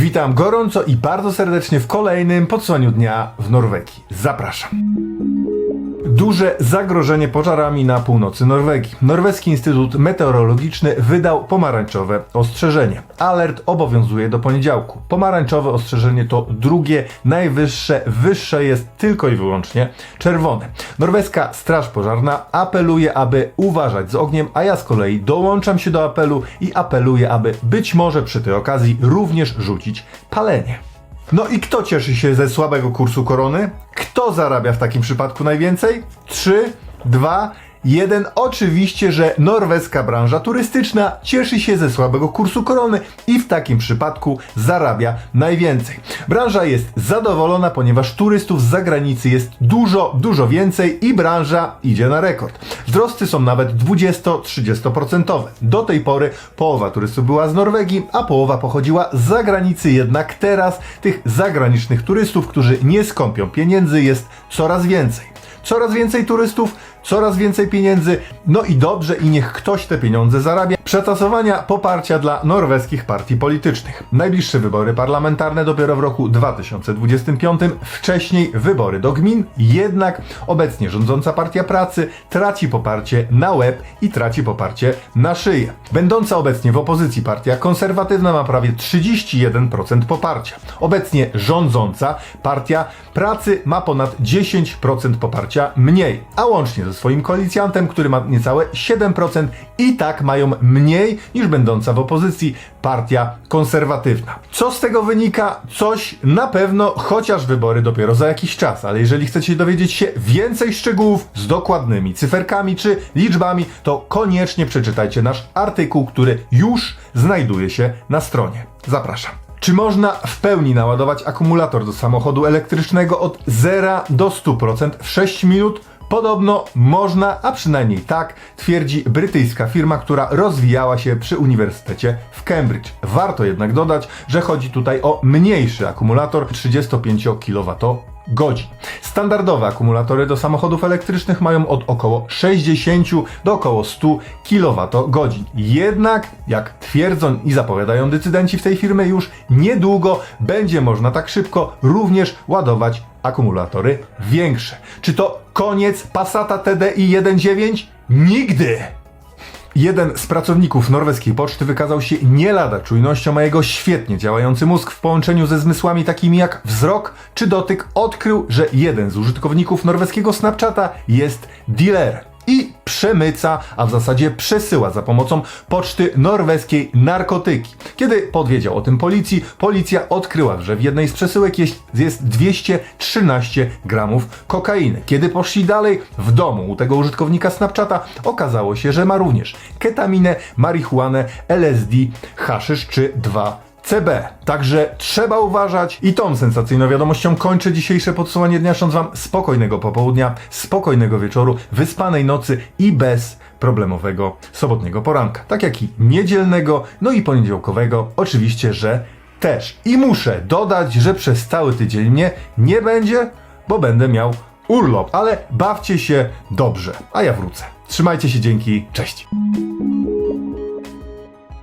Witam gorąco i bardzo serdecznie w kolejnym podsłaniu dnia w Norwegii. Zapraszam. Duże zagrożenie pożarami na północy Norwegii. Norweski Instytut Meteorologiczny wydał pomarańczowe ostrzeżenie. Alert obowiązuje do poniedziałku. Pomarańczowe ostrzeżenie to drugie, najwyższe, wyższe jest tylko i wyłącznie czerwone. Norweska Straż Pożarna apeluje, aby uważać z ogniem, a ja z kolei dołączam się do apelu i apeluję, aby być może przy tej okazji również rzucić palenie. No i kto cieszy się ze słabego kursu korony? Kto zarabia w takim przypadku najwięcej? 3, 2, 1. Oczywiście, że norweska branża turystyczna cieszy się ze słabego kursu korony i w takim przypadku zarabia najwięcej. Branża jest zadowolona, ponieważ turystów z zagranicy jest dużo, dużo więcej i branża idzie na rekord. Wzrosty są nawet 20-30%. Do tej pory połowa turystów była z Norwegii, a połowa pochodziła z zagranicy, jednak teraz tych zagranicznych turystów, którzy nie skąpią pieniędzy jest coraz więcej. Coraz więcej turystów, coraz więcej pieniędzy, no i dobrze i niech ktoś te pieniądze zarabia. Przetasowania poparcia dla norweskich partii politycznych. Najbliższe wybory parlamentarne dopiero w roku 2025, wcześniej wybory do gmin, jednak obecnie rządząca partia pracy traci poparcie na łeb i traci poparcie na szyję. Będąca obecnie w opozycji partia konserwatywna ma prawie 31% poparcia. Obecnie rządząca partia pracy ma ponad 10% poparcia mniej, a łącznie ze swoim koalicjantem, który ma niecałe 7% i tak mają mniej niż będąca w opozycji partia konserwatywna. Co z tego wynika? Coś na pewno, chociaż wybory dopiero za jakiś czas, ale jeżeli chcecie dowiedzieć się więcej szczegółów z dokładnymi cyferkami czy liczbami, to koniecznie przeczytajcie nasz artykuł, który już znajduje się na stronie. Zapraszam. Czy można w pełni naładować akumulator do samochodu elektrycznego od 0 do 100% w 6 minut? Podobno można, a przynajmniej tak twierdzi brytyjska firma, która rozwijała się przy Uniwersytecie w Cambridge. Warto jednak dodać, że chodzi tutaj o mniejszy akumulator 35 kWh. Standardowe akumulatory do samochodów elektrycznych mają od około 60 do około 100 kWh. Jednak, jak twierdzą i zapowiadają decydenci w tej firmie, już niedługo będzie można tak szybko również ładować akumulatory większe. Czy to koniec Passata TDI 1.9? Nigdy! Jeden z pracowników norweskiej poczty wykazał się nie lada czujnością, a jego świetnie działający mózg w połączeniu ze zmysłami takimi jak wzrok czy dotyk odkrył, że jeden z użytkowników norweskiego Snapchata jest dealerem i przemyca, a w zasadzie przesyła za pomocą poczty norweskiej narkotyki. Kiedy podwiedział o tym policji, policja odkryła, że w jednej z przesyłek jest, jest 213 gramów kokainy. Kiedy poszli dalej, w domu u tego użytkownika Snapchata okazało się, że ma również ketaminę, marihuanę, LSD, haszysz czy dwa CB. Także trzeba uważać i tą sensacyjną wiadomością kończę dzisiejsze podsumowanie dnia, życząc Wam spokojnego popołudnia, spokojnego wieczoru, wyspanej nocy i bez problemowego sobotniego poranka. Tak jak i niedzielnego, no i poniedziałkowego, oczywiście, że też. I muszę dodać, że przez cały tydzień mnie nie będzie, bo będę miał urlop, ale bawcie się dobrze, a ja wrócę. Trzymajcie się, dzięki, cześć.